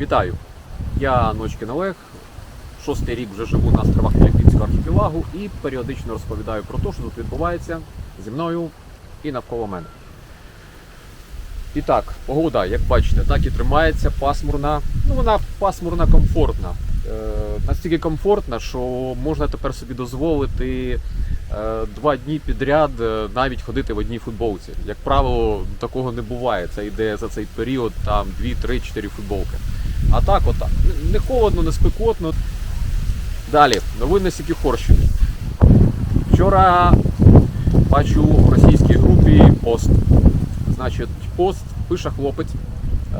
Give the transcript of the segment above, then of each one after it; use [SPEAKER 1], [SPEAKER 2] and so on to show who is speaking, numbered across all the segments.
[SPEAKER 1] Вітаю! Я Ночкін Олег. Шостий рік вже живу на островах Філіппінського архіпелагу і періодично розповідаю про те, що тут відбувається зі мною і навколо мене. І так, погода, як бачите, так і тримається, пасмурна. Ну, вона пасмурна, комфортна. Е, настільки комфортна, що можна тепер собі дозволити е, два дні підряд е, навіть ходити в одній футболці. Як правило, такого не буває. Це йде за цей період там 2, 3, 4 футболки. А так, отак. Не- холодно, не спекотно. Далі, новини Сікіхорщини. Вчора бачу в російській групі пост. Значить, пост пише хлопець. Е,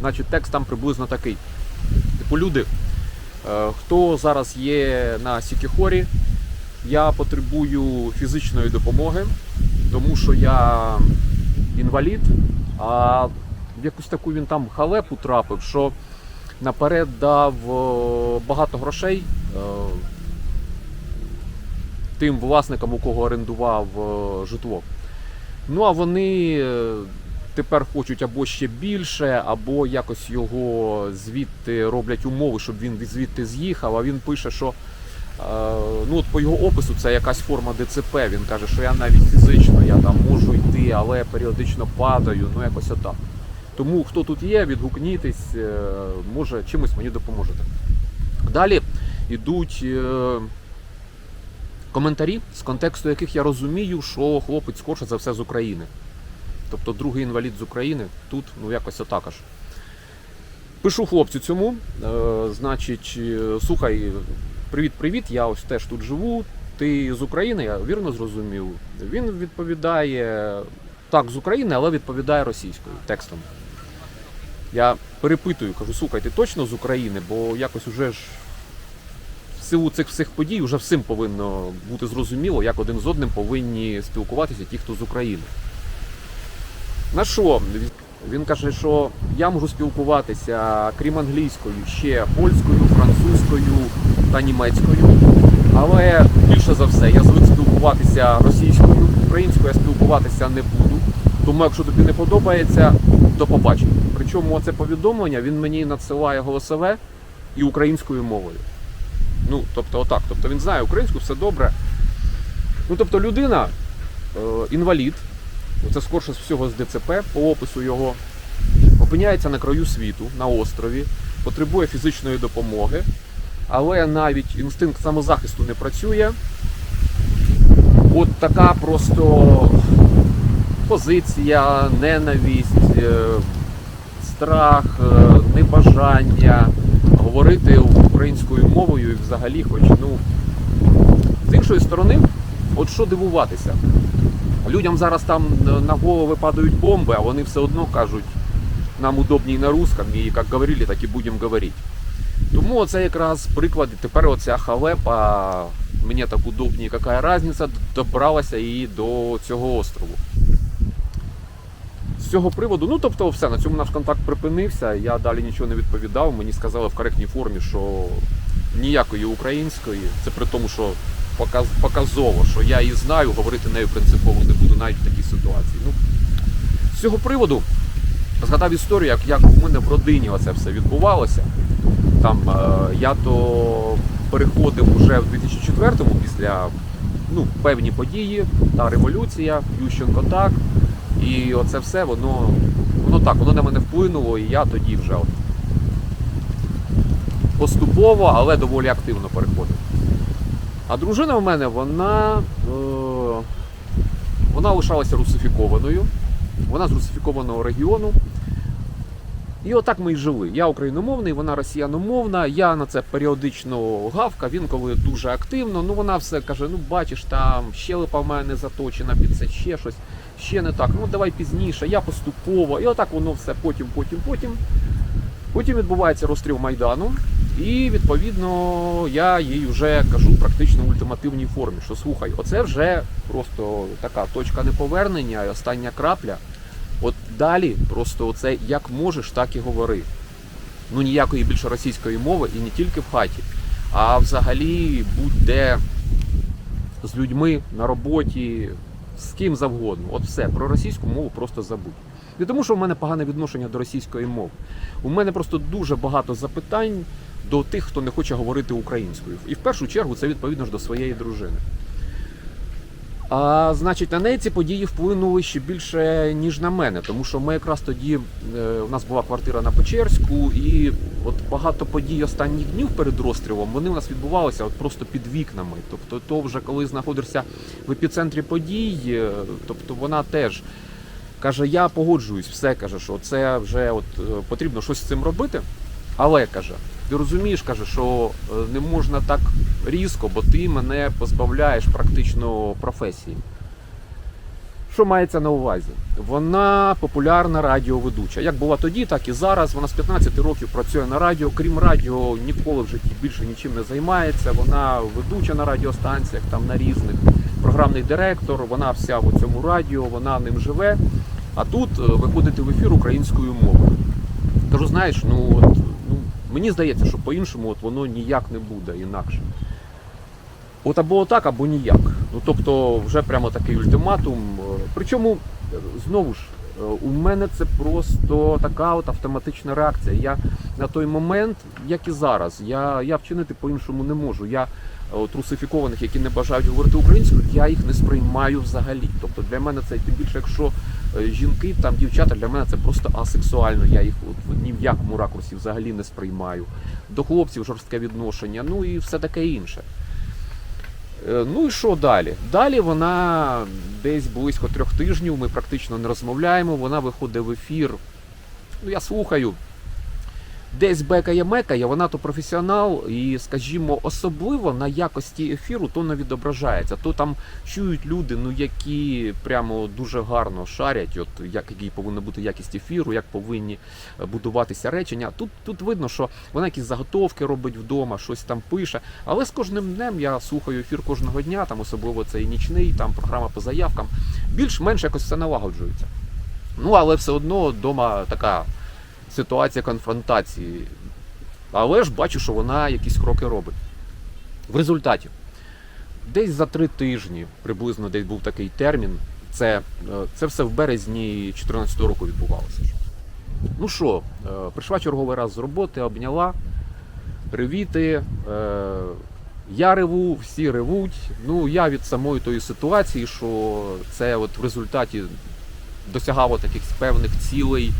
[SPEAKER 1] значить, текст там приблизно такий. Типу, люди, е, хто зараз є на Сікіхорі, я потребую фізичної допомоги, тому що я інвалід, а в якусь таку він там халепу трапив, що наперед дав багато грошей е, тим власникам, у кого орендував житло. Ну а вони е, тепер хочуть або ще більше, або якось його звідти роблять умови, щоб він звідти з'їхав. А він пише, що е, ну от по його опису це якась форма ДЦП. Він каже, що я навіть фізично я там можу йти, але періодично падаю. Ну якось отак. Тому хто тут є, відгукнітесь, е, може чимось мені допоможете. Далі йдуть е, коментарі, з контексту яких я розумію, що хлопець скорше за все з України. Тобто другий інвалід з України тут ну якось отак аж. Пишу хлопцю цьому. Е, значить, слухай, привіт-привіт, я ось теж тут живу. Ти з України, я вірно зрозумів. Він відповідає так, з України, але відповідає російською текстом. Я перепитую, кажу, слухай, ти точно з України, бо якось уже ж в силу цих всіх подій вже всім повинно бути зрозуміло, як один з одним повинні спілкуватися ті, хто з України. На що? Він каже, що я можу спілкуватися, крім англійською, ще польською, французькою та німецькою. Але більше за все я звик спілкуватися російською, українською я спілкуватися не буду. Тому, якщо тобі не подобається, до побачення. Причому це повідомлення він мені надсилає голосове і українською мовою. Ну, тобто, отак. Тобто він знає українську, все добре. Ну, тобто, людина, е, інвалід, це скорше з всього з ДЦП, по опису його, опиняється на краю світу, на острові, потребує фізичної допомоги, але навіть інстинкт самозахисту не працює. От така просто позиція, ненависть, е, страх, е, небажання говорити українською мовою і взагалі, хоч ну. З іншої сторони, от що дивуватися. Людям зараз там на голови падають бомби, а вони все одно кажуть, нам удобній на русском, і як говорили, так і будемо говорити. Тому це якраз приклад, тепер оця халепа, мені так удобні, яка різниця, добралася і до цього острову. З цього приводу, ну тобто, все, на цьому наш контакт припинився. Я далі нічого не відповідав. Мені сказали в коректній формі, що ніякої української, це при тому, що показ, показово, що я її знаю, говорити нею принципово не буду навіть в такій ситуації. Ну, з цього приводу згадав історію, як, як у мене в родині оце все відбувалося. Там е, я то переходив уже в 2004-му після ну, певні події, та революція, Ющенко так. І оце все, воно, воно так, воно на мене вплинуло, і я тоді вже от поступово, але доволі активно переходив. А дружина в мене, вона, е, вона лишалася русифікованою. Вона з русифікованого регіону. І отак ми й жили. Я україномовний, вона росіяномовна. Я на це періодично гавкав, він коли дуже активно. Ну вона все каже: ну бачиш, там щелепа в мене заточена під це ще щось, ще не так. Ну давай пізніше, я поступово. І отак воно все потім, потім, потім. Потім відбувається розстріл Майдану. І відповідно я їй вже кажу практично в ультимативній формі, що слухай, оце вже просто така точка неповернення, і остання крапля. От далі просто оце як можеш, так і говори. Ну ніякої більше російської мови і не тільки в хаті, а взагалі будь-де з людьми на роботі, з ким завгодно. От все, про російську мову просто забудь. Не тому, що в мене погане відношення до російської мови. У мене просто дуже багато запитань до тих, хто не хоче говорити українською. І в першу чергу це відповідно ж до своєї дружини. А значить, на неї ці події вплинули ще більше, ніж на мене, тому що ми якраз тоді е, у нас була квартира на Печерську, і от багато подій останніх днів перед розстрілом вони у нас відбувалися от просто під вікнами. Тобто, то вже коли знаходишся в епіцентрі подій, е, тобто вона теж каже: Я погоджуюсь, все каже, що це вже от е, потрібно щось з цим робити. Але каже, ти розумієш, каже, що е, не можна так різко, бо ти мене позбавляєш практично професії. Що мається на увазі? Вона популярна радіоведуча. Як була тоді, так і зараз. Вона з 15 років працює на радіо. Крім радіо, ніколи в житті більше нічим не займається. Вона ведуча на радіостанціях, там на різних програмний директор. Вона вся в цьому радіо, вона ним живе. А тут е, виходити в ефір українською мовою. Кажу, знаєш, ну от мені здається, що по-іншому от воно ніяк не буде інакше. От або так, або ніяк. Ну тобто, вже прямо такий ультиматум. Е, Причому, е, знову ж, е, у мене це просто така от автоматична реакція. Я на той момент, як і зараз, я, я вчинити по-іншому не можу. Я е, от, русифікованих, які не бажають говорити українською, я їх не сприймаю взагалі. Тобто для мене це тим більше, якщо жінки, там дівчата, для мене це просто асексуально. Я їх от, ні в якому ракурсі взагалі не сприймаю. До хлопців жорстке відношення, ну і все таке інше. Е, Ну і що далі? Далі вона десь близько трьох тижнів, ми практично не розмовляємо, вона виходить в ефір. Ну, я слухаю. Десь бекає мекає, вона то професіонал, і, скажімо, особливо на якості ефіру то не відображається. То там чують люди, ну які прямо дуже гарно шарять, от як який повинна бути якість ефіру, як повинні е, будуватися речення. Тут тут видно, що вона якісь заготовки робить вдома, щось там пише. Але з кожним днем я слухаю ефір кожного дня, там особливо цей нічний, там програма по заявкам. Більш-менш якось все налагоджується. Ну але все одно вдома така ситуація конфронтації. Але ж бачу, що вона якісь кроки робить. В результаті, десь за три тижні, приблизно десь був такий термін, це, е, це все в березні 2014 року відбувалося. Ну що, е, прийшла черговий раз з роботи, обняла, привіти. е, Я реву, всі ревуть. Ну, я від самої тої ситуації, що це от в результаті досягало таких певних цілей,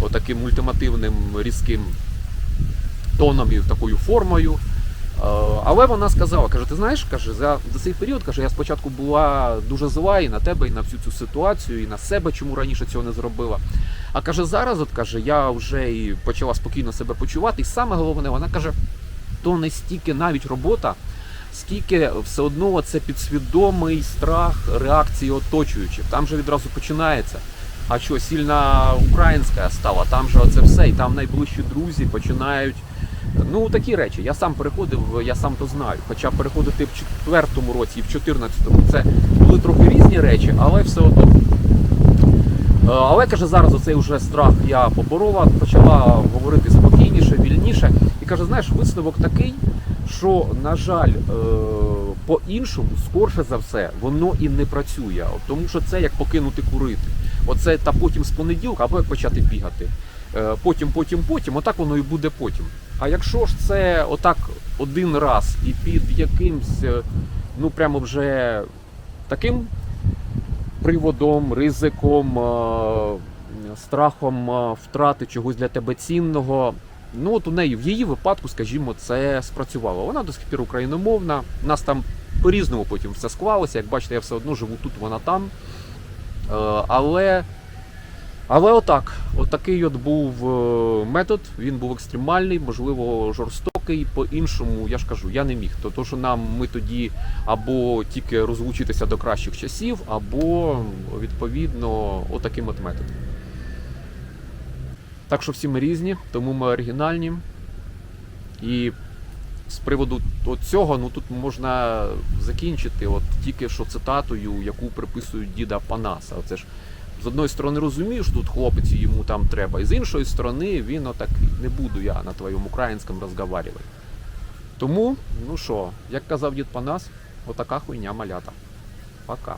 [SPEAKER 1] отаким ультимативним різким тоном і такою формою. Е, Але вона сказала, каже, ти знаєш, каже, за, за цей період каже, я спочатку була дуже зла і на тебе, і на всю цю ситуацію, і на себе, чому раніше цього не зробила. А каже, зараз, от каже, я вже і почала спокійно себе почувати. І саме головне, вона каже, то не стільки навіть робота, скільки все одно це підсвідомий страх реакції оточуючих. Там же відразу починається. А що, сильна українська стала, там же оце все, і там найближчі друзі починають. Ну, такі речі. Я сам переходив, я сам то знаю. Хоча переходити в четвертому році і в 14-му це були трохи різні речі, але все одно. Е, Але каже, зараз оцей вже страх я поборола, почала говорити спокійніше, вільніше. І каже, знаєш, висновок такий, що, на жаль, е, по-іншому, скорше за все, воно і не працює. Тому що це як покинути курити. Оце та потім з понеділка, або як почати бігати. Е, Потім, потім, потім, отак воно і буде потім. А якщо ж це отак один раз і під якимсь, е, ну прямо вже таким приводом, ризиком, е, страхом втрати чогось для тебе цінного. Ну от у неї в її випадку, скажімо, це спрацювало. Вона до сих пір україномовна. Нас там по-різному потім все склалося. Як бачите, я все одно живу тут, вона там. Е, Але, але отак, отакий от був е, метод. Він був екстремальний, можливо, жорстокий. По-іншому, я ж кажу, я не міг. То, то що нам ми тоді або тільки розлучитися до кращих часів, або відповідно отаким от методом. Так що всі ми різні, тому ми оригінальні. І з приводу цього, ну тут можна закінчити, от тільки що цитатою, яку приписують діда Панаса. Оце ж з одної сторони розумієш, тут хлопець йому там треба, і з іншої сторони він отак не буду я на твоєму українському розговарювати. Тому, ну що, як казав дід Панас, отака хуйня малята. Пока.